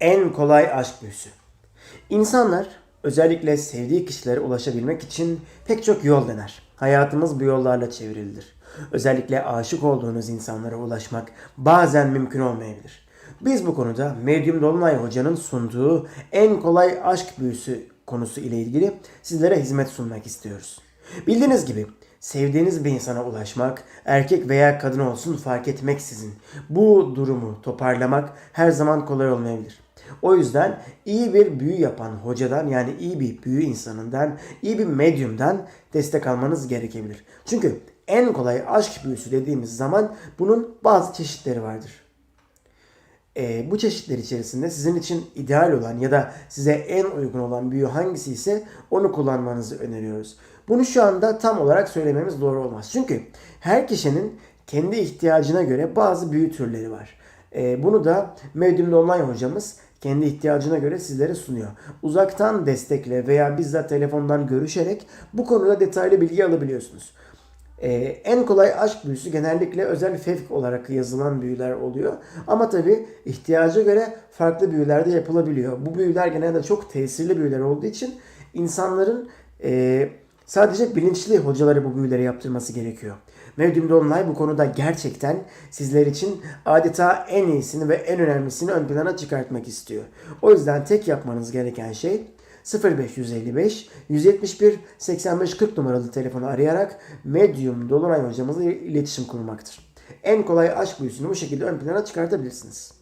En kolay aşk büyüsü. İnsanlar özellikle sevdiği kişilere ulaşabilmek için pek çok yol dener. Hayatımız bu yollarla çevrilidir. Özellikle aşık olduğunuz insanlara ulaşmak bazen mümkün olmayabilir. Biz bu konuda Medyum Dolunay Hoca'nın sunduğu en kolay aşk büyüsü konusu ile ilgili sizlere hizmet sunmak istiyoruz. Bildiğiniz gibi sevdiğiniz bir insana ulaşmak, erkek veya kadın olsun fark etmeksizin bu durumu toparlamak her zaman kolay olmayabilir. O yüzden iyi bir büyü yapan hocadan yani iyi bir büyü insanından, iyi bir medyumdan destek almanız gerekebilir. Çünkü en kolay aşk büyüsü dediğimiz zaman bunun bazı çeşitleri vardır. Ee, bu çeşitler içerisinde sizin için ideal olan ya da size en uygun olan büyü hangisi ise onu kullanmanızı öneriyoruz. Bunu şu anda tam olarak söylememiz doğru olmaz. Çünkü her kişinin kendi ihtiyacına göre bazı büyü türleri var. Ee, bunu da Medium Online hocamız kendi ihtiyacına göre sizlere sunuyor. Uzaktan destekle veya bizzat telefondan görüşerek bu konuda detaylı bilgi alabiliyorsunuz. Ee, en kolay aşk büyüsü genellikle özel fevk olarak yazılan büyüler oluyor. Ama tabi ihtiyaca göre farklı büyüler de yapılabiliyor. Bu büyüler genelde çok tesirli büyüler olduğu için insanların e, sadece bilinçli hocaları bu büyüleri yaptırması gerekiyor. Medium Dolunay bu konuda gerçekten sizler için adeta en iyisini ve en önemlisini ön plana çıkartmak istiyor. O yüzden tek yapmanız gereken şey 0555 171 85 40 numaralı telefonu arayarak Medium Dolunay hocamızla iletişim kurmaktır. En kolay aşk büyüsünü bu şekilde ön plana çıkartabilirsiniz.